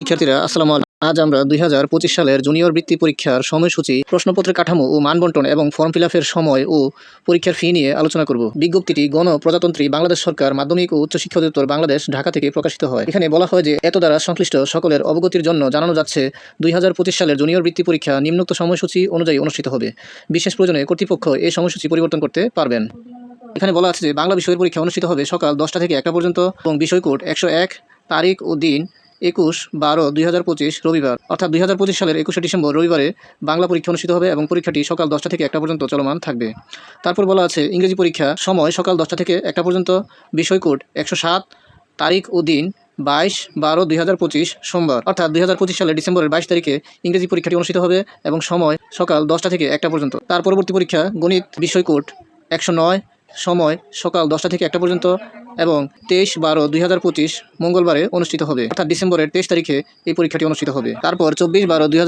শিক্ষার্থীরা, আসসালামু আলাইকুম। আজ আমরা দুই হাজার পঁচিশ সালের জুনিয়র বৃত্তি পরীক্ষার সময়সূচি, প্রশ্নপত্রের কাঠামো ও মানবন্টন এবং ফর্ম ফিল সময় ও পরীক্ষার ফি নিয়ে আলোচনা করব। বিজ্ঞপ্তিটি গণ প্রজাতন্ত্রী বাংলাদেশ সরকার মাধ্যমিক ও উচ্চ শিক্ষা অধিদপ্তর বাংলাদেশ ঢাকা থেকে প্রকাশিত হয়। এখানে বলা হয় যে, এত দ্বারা সংশ্লিষ্ট সকলের অবগতির জন্য জানানো যাচ্ছে, দুই হাজার পঁচিশ সালের জুনিয়র বৃত্তি পরীক্ষা নিম্নোক্ত সময়সূচি অনুযায়ী অনুষ্ঠিত হবে। বিশেষ প্রয়োজনে কর্তৃপক্ষ এই সময়সূচি পরিবর্তন করতে পারবেন। এখানে বলা আছে যে, বাংলা বিষয়ের পরীক্ষা অনুষ্ঠিত হবে সকাল দশটা থেকে একটা পর্যন্ত এবং বিষয় কোড একশো এক, তারিখ ও দিন একুশ বারো দুই হাজার পঁচিশ রবিবার, অর্থাৎ দুই হাজার পঁচিশ সালের একুশে ডিসেম্বর রবিবারে বাংলা পরীক্ষা অনুষ্ঠিত হবে এবং পরীক্ষাটি সকাল দশটা থেকে একটা পর্যন্ত চলমান থাকবে। তারপর বলা আছে, ইংরেজি পরীক্ষা সময় সকাল দশটা থেকে একটা পর্যন্ত বিষয় কোড একশো সাত, তারিখ ও দিন বাইশ বারো দুই পঁচিশ সোমবার, অর্থাৎ দুই হাজার পঁচিশ সালের ডিসেম্বরের বাইশ তারিখে ইংরেজি পরীক্ষাটি অনুষ্ঠিত হবে এবং সময় সকাল দশটা থেকে একটা পর্যন্ত। তার পরবর্তী পরীক্ষা গণিত বিষয় কোড একশো নয়, সময় সকাল দশটা থেকে একটা পর্যন্ত এবং তেইশ বারো দুই মঙ্গলবারে অনুষ্ঠিত হবে। অর্থাৎ ডিসেম্বরের তেইশ তারিখে এই পরীক্ষাটি অনুষ্ঠিত হবে। তারপর চব্বিশ বারো দুই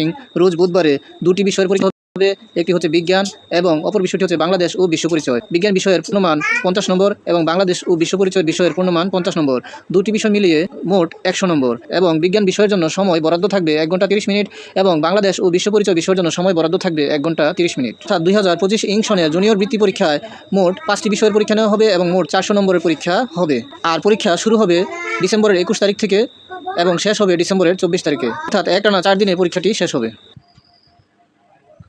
ইং রোজ বুধবারে দুটি বিষয়ের পরীক্ষা হবে একটি হচ্ছে বিজ্ঞান এবং অপর বিষয়টি হচ্ছে বাংলাদেশ ও বিশ্ব পরিচয়। বিজ্ঞান বিষয়ের পূর্ণমান পঞ্চাশ নম্বর এবং বাংলাদেশ ও বিশ্ব পরিচয় বিষয়ের পূর্ণমান পঞ্চাশ নম্বর। দুটি বিষয় মিলিয়ে মোট একশো নম্বর এবং বিজ্ঞান বিষয়ের জন্য সময় বরাদ্দ থাকবে এক ঘণ্টা তিরিশ মিনিট এবং বাংলাদেশ ও বিশ্ব পরিচয় বিষয়ের জন্য সময় বরাদ্দ থাকবে এক ঘণ্টা তিরিশ মিনিট। অর্থাৎ দুই হাজার পঁচিশ ইং জুনিয়র বৃত্তি পরীক্ষায় মোট পাঁচটি বিষয়ের পরীক্ষা নেওয়া হবে এবং মোট চারশো নম্বরের পরীক্ষা হবে। আর পরীক্ষা শুরু হবে ডিসেম্বরের একুশ তারিখ থেকে এবং শেষ হবে ডিসেম্বরের চব্বিশ তারিখে। অর্থাৎ একটানা চার দিনে পরীক্ষাটি শেষ হবে।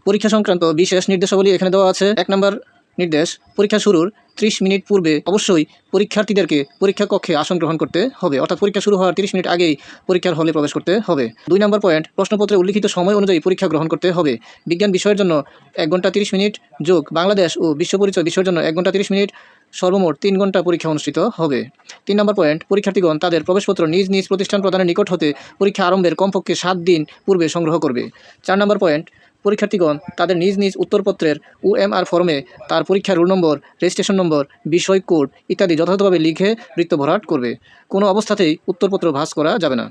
পরীক্ষা সংক্রান্ত বিশেষ নির্দেশাবলী এখানে দেওয়া আছে। এক নম্বর নির্দেশ, পরীক্ষা শুরুর ত্রিশ মিনিট পূর্বে অবশ্যই পরীক্ষার্থীদেরকে পরীক্ষা কক্ষে আসন গ্রহণ করতে হবে। অর্থাৎ পরীক্ষা শুরু হওয়ার তিরিশ মিনিট আগেই পরীক্ষার হলে প্রবেশ করতে হবে। দুই নম্বর পয়েন্ট প্রশ্নপত্রে উল্লিখিত সময় অনুযায়ী পরীক্ষা গ্রহণ করতে হবে। বিজ্ঞান বিষয়ের জন্য এক ঘণ্টা তিরিশ মিনিট, যোগ বাংলাদেশ ও বিশ্ব পরিচয় বিষয়ের জন্য এক ঘণ্টা তিরিশ মিনিট, সর্বমোট তিন ঘণ্টা পরীক্ষা অনুষ্ঠিত হবে। তিন নম্বর পয়েন্ট, পরীক্ষার্থীগণ তাদের প্রবেশপত্র নিজ নিজ প্রতিষ্ঠান প্রদানের নিকট হতে পরীক্ষা আরম্ভের কমপক্ষে সাত দিন পূর্বে সংগ্রহ করবে। চার নম্বর পয়েন্ট পরীক্ষার্থীগণ তাদের নিজ নিজ উত্তরপত্রের ওএমআর ফর্মে তার পরীক্ষার রোল নম্বর রেজিস্ট্রেশন নম্বর, বিষয় কোড ইত্যাদি যথাযথভাবে লিখে বৃত্ত ভরাট করবে। কোনো অবস্থাতেই উত্তরপত্র ভাস করা যাবে না।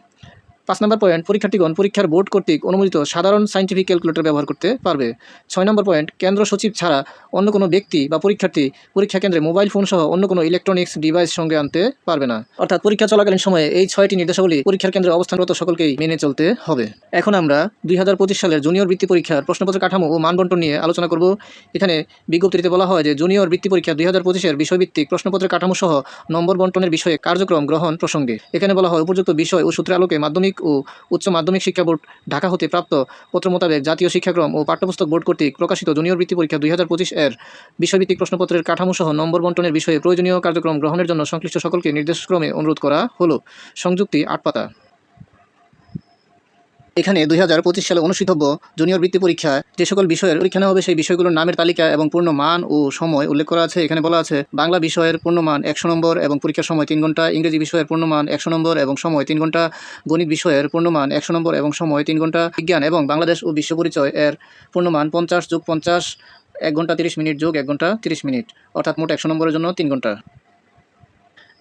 পাঁচ নম্বর পয়েন্ট পরীক্ষার্থীগণ, পরীক্ষার বোর্ড কর্তৃক অনুমোদিত সাধারণ সাইন্টিফিক ক্যালকুলেটর ব্যবহার করতে পারবে। ছয় নম্বর পয়েন্ট কেন্দ্র সচিব ছাড়া অন্য কোনো ব্যক্তি বা পরীক্ষার্থী পরীক্ষা কেন্দ্রে মোবাইল ফোন সহ অন্য কোনো ইলেকট্রনিক্স ডিভাইস সঙ্গে আনতে পারবে না। অর্থাৎ পরীক্ষা চলাকালীন সময়ে এই ছয়টি নির্দেশাবলী পরীক্ষার কেন্দ্রে অবস্থানরত সকলকেই মেনে চলতে হবে। এখন আমরা দুই হাজার পঁচিশ সালের জুনিয়র বৃত্তি পরীক্ষার প্রশ্নপত্র কাঠামো ও মানবন্টন নিয়ে আলোচনা করব। এখানে বিজ্ঞপ্তিতে বলা হয় যে জুনিয়র বৃত্তি পরীক্ষা দুই হাজার পঁচিশের বিষয়ভিত্তিক প্রশ্নপত্রের কাঠামো সহ নম্বর বন্টনের বিষয়ে কার্যক্রম গ্রহণ প্রসঙ্গে। এখানে বলা হয় উপযুক্ত বিষয় ও সূত্রের আলোকে মাধ্যমিক ও উচ্চ মাধ্যমিক শিক্ষা বোর্ড ঢাকা হতে প্রাপ্ত পত্র মোতাবেক জাতীয় শিক্ষাক্রম ও পাঠ্যপুস্তক বোর্ড কর্তৃক প্রকাশিত জুনিয়র বৃত্তি পরীক্ষা দুই হাজার পঁচিশ এর বিষয়ভিত্তিক প্রশ্নপত্রের কাঠামো সহ নম্বর বন্টনের বিষয়ে প্রয়োজনীয় কার্যক্রম গ্রহণের জন্য সংশ্লিষ্ট সকলকে নির্দেশক্রমে অনুরোধ করা হলো। সংযুক্তি আট পাতা এখানে দুই হাজার পঁচিশ সালে অনুষ্ঠিতব্য জুনিয়র বৃত্তি পরীক্ষা যে সকল বিষয়ের পরীক্ষা নেওয়া হবে সেই বিষয়গুলোর নামের তালিকা এবং পূর্ণ মান ও সময় উল্লেখ করা আছে। এখানে বলা আছে, বাংলা বিষয়ের পূর্ণমান একশো নম্বর এবং পরীক্ষার সময় তিন ঘণ্টা, ইংরেজি বিষয়ের পূর্ণমান একশো নম্বর এবং সময় তিন ঘণ্টা, গণিত বিষয়ের পূর্ণমান একশো নম্বর এবং সময় তিন ঘণ্টা, বিজ্ঞান এবং বাংলাদেশ ও বিশ্ব পরিচয় এর পূর্ণমান পঞ্চাশ যোগ পঞ্চাশ, এক ঘণ্টা তিরিশ মিনিট যোগ এক ঘণ্টা তিরিশ মিনিট, অর্থাৎ মোট একশো নম্বরের জন্য তিন ঘণ্টা।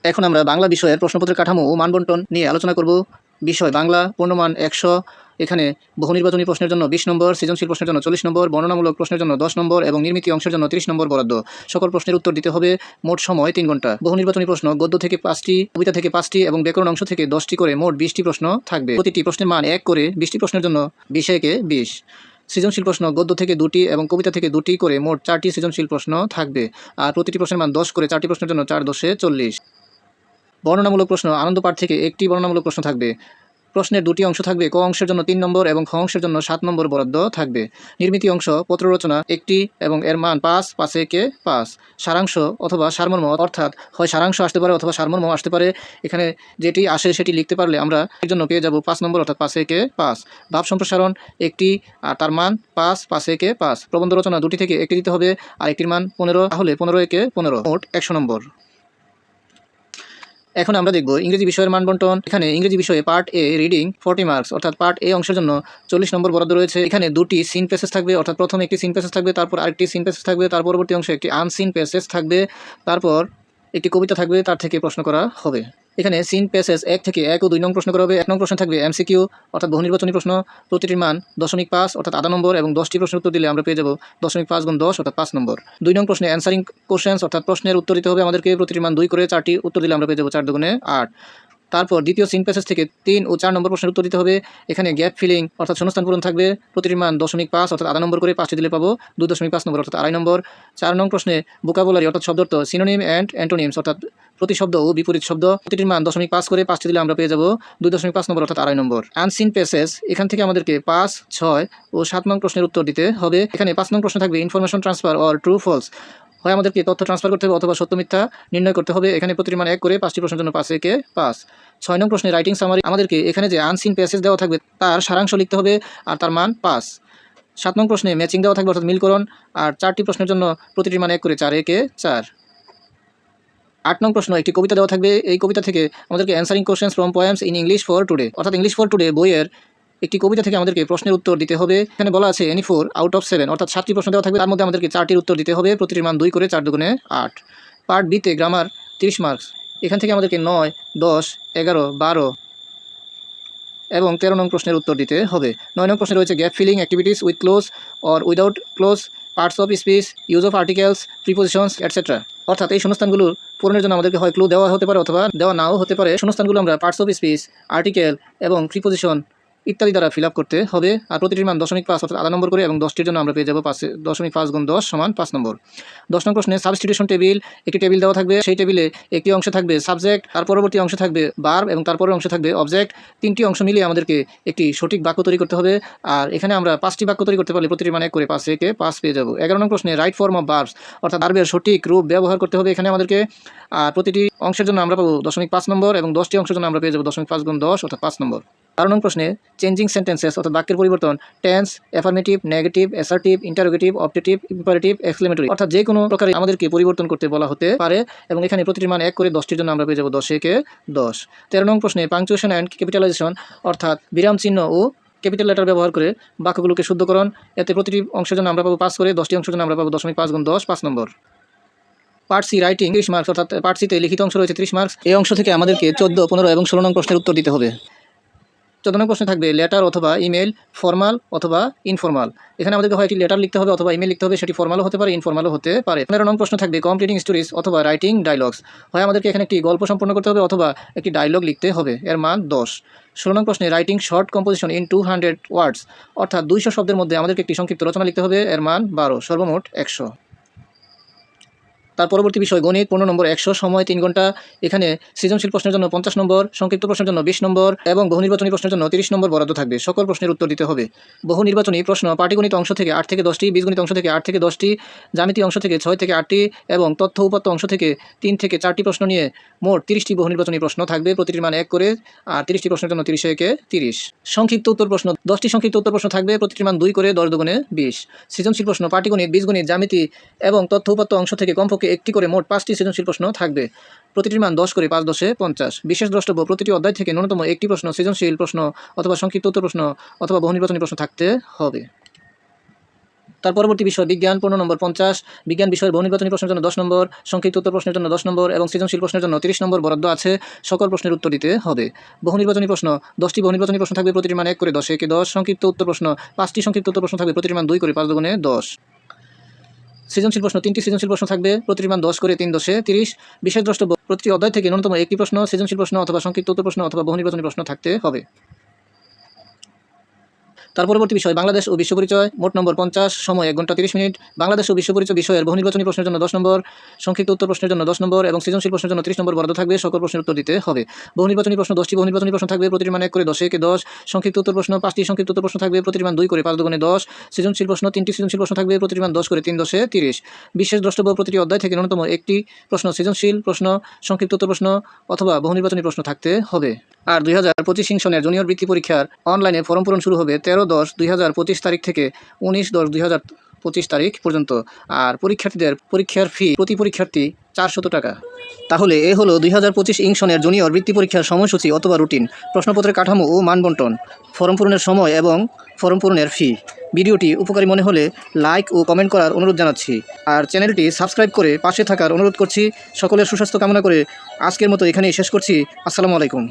এখন আমরা বাংলা বিষয়ের প্রশ্নপত্রের কাঠামো ও মানবন্টন নিয়ে আলোচনা করব। বিষয় বাংলা, পূর্ণমান একশো এখানে বহু নির্বাচনী প্রশ্নের জন্য বিশ নম্বর, সৃজনশীল প্রশ্নের জন্য চল্লিশ নম্বর, বর্ণনামূলক প্রশ্নের জন্য দশ নম্বর এবং নির্মিত অংশের জন্য তিরিশ নম্বর বরাদ্দ। সকল প্রশ্নের উত্তর দিতে হবে মোট সময় তিন ঘণ্টা। বহু নির্বাচনী প্রশ্ন, গদ্য থেকে পাঁচটি, কবিতা থেকে পাঁচটি এবং ব্যাকরণ অংশ থেকে দশটি করে মোট বিশটি প্রশ্ন থাকবে। প্রতিটি প্রশ্নের মান এক করে বিশটি প্রশ্নের জন্য বিশে একে বিশ। সৃজনশীল প্রশ্ন, গদ্য থেকে দুটি এবং কবিতা থেকে দুটি করে মোট চারটি সৃজনশীল প্রশ্ন থাকবে। আর প্রতিটি প্রশ্নের মান দশ করে চারটি প্রশ্নের জন্য চার দশে চল্লিশ। বর্ণনামূলক প্রশ্ন আনন্দ পাঠ থেকে একটি বর্ণনামূলক প্রশ্ন থাকবে। প্রশ্নের দুটি অংশ থাকবে। ক অংশের জন্য তিন নম্বর এবং খ অংশের জন্য সাত নম্বর বরাদ্দ থাকবে। নির্মিতি অংশ পত্র রচনা একটি এবং এর মান পাঁচ, পাঁচে কে পাঁচ। সারাংশ অথবা সারমর্ম অর্থাৎ হয় সারাংশ আসতে পারে অথবা সারমর্ম আসতে পারে। এখানে যেটি আসে সেটি লিখতে পারলে আমরা এর জন্য পেয়ে যাব পাঁচ নম্বর অর্থাৎ পাঁচে কে পাঁচ। ভাব সম্প্রসারণ একটি, আর তার মান পাঁচ, পাঁচে কে পাঁচ। প্রবন্ধ রচনা দুটি থেকে একটি দিতে হবে। আর একটির মান পনেরো, তাহলে পনেরো একে পনেরো। মোট একশো নম্বর। এখন আমরা দেখব ইংরেজি বিষয়ের মানবন্টন। এখানে ইংরেজি বিষয়ে part A reading forty marks অর্থাৎ পার্ট এ অংশের জন্য চল্লিশ নম্বর বরাদ্দ রয়েছে। এখানে দুটি সিন প্যাসেজ থাকবে, অর্থাৎ প্রথমে একটি সিন প্যাসেজ থাকবে, তারপর আরেকটি সিন প্যাসেজ থাকবে, তার পরবর্তী অংশে একটি আনসিন প্যাসেজ থাকবে। তারপর একটি কবিতা থাকবে, তার থেকে প্রশ্ন করা হবে। এখানে সিন পেসেস এক থেকে এক ও দুই নং প্রশ্ন করা হবে। এক নং প্রশ্ন থাকবে এমসিকিউ অর্থাৎ বহুনির্বাচনী প্রশ্ন। প্রতিটির মান দশমিক পাঁচ, অর্থাৎ আধা নম্বর, এবং দশটি প্রশ্নের উত্তর দিলে আমরা পেয়ে যাব দশমিক পাঁচ গুণ দশ, অর্থাৎ পাঁচ নম্বর। দুই নং প্রশ্নে অ্যান্সারিং কোশ্চেন্স অর্থাৎ প্রশ্নের উত্তর দিতে হবে আমাদেরকে। প্রতিটির মান দুই করে চারটি উত্তর দিলে আমরা পেয়ে যাব চার দুগুণে আট। তারপর দ্বিতীয় সিন প্যাসেজ থেকে তিন ও চার নম্বর প্রশ্নের উত্তর দিতে হবে। এখানে গ্যাপ ফিলিং অর্থাৎ শূন্যস্থান পূরণ থাকবে। প্রতিটির মান দশমিক পাঁচ অর্থাৎ আধা নম্বর করে পাঁচটি দিলে পাবো। দুই দশমিক পাঁচ নম্বর অর্থাৎ আড়াই নম্বর। চার নং প্রশ্নে বোকাবুলারি অর্থাৎ শব্দার্থ সিনোনিম অ্যান্ড অ্যান্টোনিমস অর্থাৎ প্রতি শব্দ ও বিপরীত শব্দ। প্রতিটির মান দশমিক পাঁচ করে পাঁচটি দিলে আমরা পেয়ে যাব। দুই দশমিক পাঁচ নম্বর অর্থাৎ আড়াই নম্বর। আনসিন প্যাসেজ এখান থেকে আমাদেরকে পাঁচ, ছয় ও সাত নং প্রশ্নের উত্তর দিতে হবে। এখানে পাঁচ নং প্রশ্ন থাকবে information transfer or true false হয় আমাদেরকে তথ্য ট্রান্সফার করতে হবে অথবা সত্য মিথ্যা নির্ণয় করতে হবে। এখানে প্রতিটি মান এক করে পাঁচটি প্রশ্নের জন্য পাঁচ, একে পাঁচ। ছয় নং প্রশ্নে রাইটিং সামারি আমাদেরকে এখানে যে আনসিন প্যাসেজ দেওয়া থাকবে তার সারাংশ লিখতে হবে আর তার মান পাঁচ। সাত নং প্রশ্নে ম্যাচিং দেওয়া থাকবে অর্থাৎ মিলকরণ আর চারটি প্রশ্নের জন্য প্রতিটি মান এক করে চার, একে চার। আট নং প্রশ্ন একটি কবিতা দেওয়া থাকবে। এই কবিতা থেকে আমাদেরকে answering questions from poems in English for today অর্থাৎ ইংলিশ ফর টুডে বইয়ের একটি কবিতা থেকে আমাদেরকে প্রশ্নের উত্তর দিতে হবে। এখানে বলা আছে any four out of seven অর্থাৎ সাতটি প্রশ্ন দেওয়া থাকবে। তার মধ্যে আমাদেরকে চারটির উত্তর দিতে হবে। প্রতিটির মান দুই করে চার দুগুণে আট। পার্ট বিতে গ্রামার তিরিশ মার্কস এখান থেকে আমাদেরকে নয়, দশ, এগারো, বারো এবং তেরো নং প্রশ্নের উত্তর দিতে হবে। নয় নং প্রশ্নে রয়েছে gap filling activities with clues or without clues parts of speech use of articles prepositions etcetera অর্থাৎ এই শূন্যস্থানগুলোর পূরণের জন্য আমাদেরকে হয় ক্লু দেওয়া হতে পারে অথবা দেওয়া নাও হতে পারে। শূন্যস্থানগুলো আমরা পার্টস অফ স্পিচ আর্টিকেল এবং প্রিপোজিশন ইত্যাদি দ্বারা ফিল করতে হবে। আর প্রতিটির মান দশমিক পাঁচ অর্থাৎ আধা নম্বর করে এবং দশটির জন্য আমরা পেয়ে যাব পাঁচ, দশমিক পাঁচ গুণ দশ সমান পাঁচ নম্বর। দশ নম্বর প্রশ্নে সাবস্টিটিউশন টেবিল একটি টেবিল দেওয়া থাকবে। সেই টেবিলে একটি অংশ থাকবে সাবজেক্ট তার পরবর্তী অংশ থাকবে বার্ব এবং তারপরের অংশ থাকবে অবজেক্ট তিনটি অংশ মিলিয়ে আমাদেরকে একটি সঠিক বাক্য তৈরি করতে হবে। আর এখানে আমরা পাঁচটি বাক্য তৈরি করতে পারলে প্রতিটি মানে করে পাঁচ, একে পাঁচ পেয়ে যাব। এগারো নম্বর প্রশ্নে রাইট ফর্ম অফ বার্বস অর্থাৎ বার্বের সঠিক রূপ ব্যবহার করতে হবে এখানে আমাদেরকে। আর প্রতিটি অংশের জন্য আমরা পাবো দশমিক পাঁচ নম্বর এবং দশটি অংশের জন্য আমরা পেয়ে যাব দশমিক পাঁচ গুণ দশ, অর্থাৎ পাঁচ নম্বর। বারো নং প্রশ্নে চেঞ্জিং সেন্টেন্সেস অর্থাৎ বাক্যের পরিবর্তন tense affirmative negative assertive interrogative optative imperative exclamatory অর্থাৎ যে কোনো প্রকারে আমাদেরকে পরিবর্তন করতে বলা হতে পারে এবং এখানে প্রতিটি মান এক করে দশটির জন্য আমরা পেয়ে যাব দশ, একে দশ। তেরো নং প্রশ্নে পাংচুয়েশন অ্যান্ড ক্যাপিটালাইজেশন অর্থাৎ বিরাম চিহ্ন ও ক্যাপিটাল লেটার ব্যবহার করে বাক্যগুলোকে শুদ্ধকরণ, এতে প্রতিটি অংশের জন্য আমরা পাবো পাঁচ করে, দশটি অংশের জন্য আমরা পাবো দশমিক পাঁচ গুণ দশ, পাঁচ নম্বর। পার্ট সি রাইটিং ত্রিশ মার্কস অর্থাৎ পার্ট সিতে লিখিত অংশ রয়েছে ত্রিশ মার্কস এই অংশ থেকে আমাদেরকে চোদ্দ, পনেরো এবং ষোলো নং প্রশ্নের উত্তর দিতে হবে। চোদ্দ নং প্রশ্নে থাকবে লেটার অথবা ইমেল ফর্মাল অথবা ইনফর্মাল এখানে আমাদেরকে হয় একটি লেটার লিখতে হবে অথবা ইমেল লিখতে হবে, সেটি ফর্মালও হতে পারে ইনফর্মালও হতে পারে। পনেরো নং প্রশ্ন থাকবে কমপ্লিটিং স্টোরিজ অথবা রাইটিং ডায়লগস হয় আমাদেরকে এখানে একটি গল্প সম্পূর্ণ করতে হবে অথবা একটি ডায়লগ লিখতে হবে, এর মান দশ। ষোলো নং প্রশ্নে writing short composition in two hundred words অর্থাৎ দুইশো শব্দের মধ্যে আমাদেরকে একটি সংক্ষিপ্ত রচনা লিখতে হবে, এর মান বারো, সর্বমোট একশো। তার পরবর্তী বিষয়, গণিত, পনেরো নম্বর, একশো, সময়, তিন ঘণ্টা। এখানে সৃজনশীল প্রশ্নের জন্য পঞ্চাশ নম্বর, সংক্ষিপ্ত প্রশ্নের জন্য বিশ নম্বর এবং বহু নির্বাচনী প্রশ্নের জন্য তিরিশ নম্বর বরাদ্দ থাকবে। সকল প্রশ্নের উত্তর দিতে হবে। বহু নির্বাচনী প্রশ্ন পাটিগণিত অংশ থেকে আট থেকে দশটি, বীজগণিত অংশ থেকে আট থেকে দশটি জামিতি অংশ থেকে ছয় থেকে আটটি এবং তথ্য উপাত্ত অংশ থেকে তিন থেকে চারটি প্রশ্ন নিয়ে মোট তিরিশটি বহু নির্বাচনী প্রশ্ন থাকবে। প্রতিটির মান এক করে আর তিরিশটি প্রশ্নের জন্য তিরিশে, একে তিরিশ। সংক্ষিপ্ত উত্তর প্রশ্ন, দশটি সংক্ষিপ্ত উত্তর প্রশ্ন থাকবে। প্রতিটির মান দুই করে, দশ দুগুণে বিশ। সৃজনশীল প্রশ্ন, পাটিগণিত, বীজগণিত জামিতি এবং তথ্য উপাত্ত অংশ থেকে কমপক্ষে একটি করে মোট পাঁচটি সৃজনশীল প্রশ্ন থাকবে। প্রতিটির মান দশ করে পাঁচ দশে পঞ্চাশ। বিশেষ দ্রষ্টব্য, প্রতিটি অধ্যায় থেকে ন্যূনতম একটি প্রশ্ন সৃজনশীল প্রশ্ন অথবা সংক্ষিপ্ত উত্তর প্রশ্ন অথবা বহু নির্বাচনী প্রশ্ন থাকতে হবে। তার পরবর্তী বিষয়, বিজ্ঞান, পনেরো নম্বর, পঞ্চাশ। বিজ্ঞান বিষয়ের বহু নির্বাচনী প্রশ্নের জন্য দশ নম্বর, সংক্ষিপ্ত উত্তর প্রশ্নের জন্য দশ নম্বর এবং সৃজনশীল প্রশ্নের জন্য তিরিশ নম্বর বরাদ্দ আছে। সকল প্রশ্নের উত্তর দিতে হবে। বহু নির্বাচনী প্রশ্ন, দশটি বহু নির্বাচনী প্রশ্ন থাকবে প্রতিটি মান এক করে দশ, একে দশ। সংক্ষিপ্ত উত্তর প্রশ্ন, পাঁচটি সংক্ষিপ্ত উত্তর প্রশ্ন থাকবে প্রতিটি মান দুই করে পাঁচ দুগুণে দশ। সৃজনশীল প্রশ্ন, তিনটি সৃজনশীল প্রশ্ন থাকবে। প্রতিটি মান দশ করে তিন দশে তিরিশ। বিশেষ দ্রষ্টব্য প্রতিটি অধ্যায় থেকে ন্যূনতম একটি প্রশ্ন, সৃজনশীল প্রশ্ন অথবা সংক্ষিপ্ত প্রশ্ন অথবা বহু নির্বাচনী প্রশ্ন থাকতে হবে। তার পরবর্তী বিষয়, বাংলাদেশ ও বিশ্ব পরিচয়, মোট নম্বর পঞ্চাশ, সময় এক ঘণ্টা তিরিশ মিনিট। বাংলাদেশ ও বিশ্ব পরিচয় বিষয়ের বহু নির্বাচনী প্রশ্নের জন্য দশ নম্বর, সংক্ষিপ্ত উত্তর প্রশ্নের জন্য দশ নম্বর এবং সৃজনশীল প্রশ্নের জন্য ত্রিশ নম্বর বরাদ্দ থাকবে। সকল প্রশ্নের উত্তর দিতে হবে। বহু নির্বাচনী প্রশ্ন দশটি, বহু নির্বাচনী প্রশ্ন থাকবে প্রতিটি মান এক করে দশে, একে দশ। সংক্ষিপ্ত উত্তর প্রশ্ন পাঁচটি, সংক্ষিপ্ত উত্তর প্রশ্ন থাকবে প্রতিটি মান দুই করে পাঁচ দুগুণে দশ। সৃজনশীল প্রশ্ন তিনটি, সৃজনশীল প্রশ্ন থাকবে প্রতিটি মান দশ করে তিন দশে তিরিশ। বিশেষ দ্রষ্টব্য প্রতিটি অধ্যায় থেকে ন্যূনতম একটি প্রশ্ন সৃজনশীল প্রশ্ন, সংক্ষিপ্ত প্রশ্ন অথবা বহু নির্বাচনী প্রশ্ন থাকতে হবে। আর দুই হাজার পঁচিশ সনের জুনিয়র বৃত্তি পরীক্ষার অনলাইনে ফর্ম পূরণ শুরু হবে তেরো দশ দুই হাজার পঁচিশ তারিখ থেকে উনিশ দশ দুই হাজার পঁচিশ তারিখ পর্যন্ত। আর পরীক্ষার্থীদের পরীক্ষার ফি প্রতি পরীক্ষার্থী চারশত টাকা। তাহলে এ হলো দুই হাজার পঁচিশ ইংশনের জুনিয়র বৃত্তি পরীক্ষার সময়সূচি অথবা রুটিন, প্রশ্নপত্রের কাঠামো ও মানবন্টন, ফর্ম পূরণের সময় এবং ফর্ম পূরণের ফি। ভিডিওটি উপকারী মনে হলে লাইক ও কমেন্ট করার অনুরোধ জানাচ্ছি। আর চ্যানেলটি সাবস্ক্রাইব করে পাশে থাকার অনুরোধ করছি। সকলের সুস্বাস্থ্য কামনা করে আজকের মতো এখানেই শেষ করছি। আসসালামু আলাইকুম।